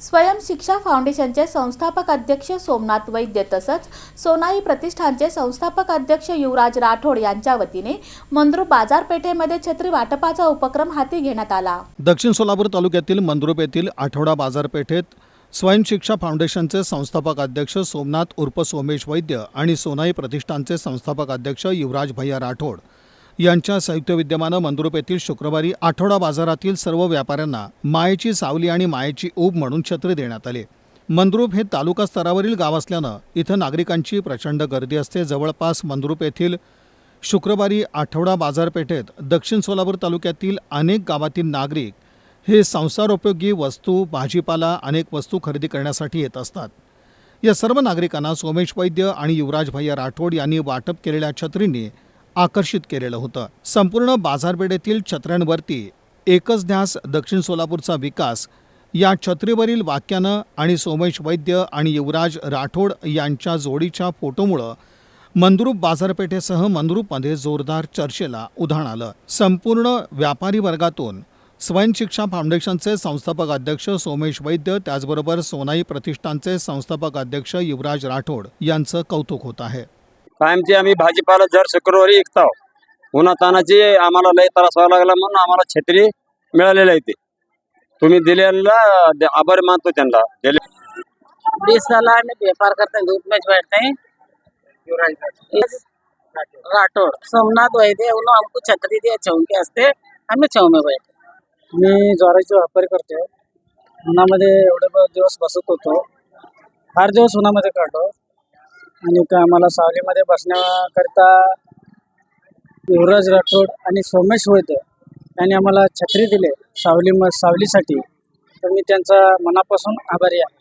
स्वयं शिक्षा फाउंडेशनचे संस्थापक अध्यक्ष सोमनाथ वैद्य तसंच सोनाई प्रतिष्ठानचे संस्थापक अध्यक्ष युवराज राठोड यांच्या वतीने मंद्रुप बाजारपेठेमध्ये छत्री वाटपाचा उपक्रम हाती घेण्यात आला. दक्षिण सोलापूर तालुक्यातील मंद्रुप येथील आठवडा बाजारपेठेत स्वयं शिक्षा फाउंडेशनचे संस्थापक अध्यक्ष सोमनाथ उर्फ सोमेश वैद्य आणि सोनाई प्रतिष्ठानचे संस्थापक अध्यक्ष युवराज भैया राठोड यांच्या संयुक्त विद्यमानं मंद्रुप येथील शुक्रवारी आठवडा बाजारातील सर्व व्यापाऱ्यांना मायेची सावली आणि मायेची ऊब म्हणून छत्री देण्यात आली. मंद्रुप हे तालुका स्तरावरील गाव असल्यानं इथं नागरिकांची प्रचंड गर्दी असते. जवळपास मंद्रुप येथील शुक्रवारी आठवडा बाजारपेठेत दक्षिण सोलापूर तालुक्यातील अनेक गावातील नागरिक हे संसारोपयोगी वस्तू भाजीपाला अनेक वस्तू खरेदी करण्यासाठी येत असतात. या सर्व नागरिकांना सोमेश वैद्य आणि युवराज भैया राठोड यांनी वाटप केलेल्या छत्रींनी आकर्षित केलेलं होतं. संपूर्ण बाजारपेठेतील छत्र्यांवरती एकच ध्यास दक्षिण सोलापूरचा विकास या छत्रीवरील वाक्यानं आणि सोमेश वैद्य आणि युवराज राठोड यांच्या जोडीच्या फोटोमुळं मंद्रुप बाजारपेठेसह मंद्रुपमध्ये जोरदार चर्चेला उधाण आलं. संपूर्ण व्यापारी वर्गातून स्वयंशिक्षा फाउंडेशनचे संस्थापक अध्यक्ष सोमेश वैद्य त्याचबरोबर सोनाई प्रतिष्ठानचे संस्थापक अध्यक्ष युवराज राठोड यांचं कौतुक होत आहे. कायमची आम्ही भाजीपाला जर शुक्रवारी विकतो उन्हा तानाची आम्हाला लय त्रास व्हावा लागला म्हणून आम्हाला छत्री मिळालेली आहे ते. तुम्ही दिलेला आभार मानतो त्यांना. दिले बीस आम्ही व्यापार करते दूध धूप में बैठते हैं राठौड़ सोमनाथ वैद्य उन्होंने हमको छतरी दिया छाव के आम्ही छाव में बैठे मी ज्वारीचा व्यापार करतो उन्हामध्ये एवढे दिवस बसत होतो. फार दिवस उन्हामध्ये काढतो आणि का आम्हाला सावलीमध्ये बसण्याकरता युवराज राठोड आणि सोमेश वैद्य यांनी आम्हाला छत्री दिले सावली म सावलीसाठी. तर मी त्यांचा मनापासून आभारी आहे.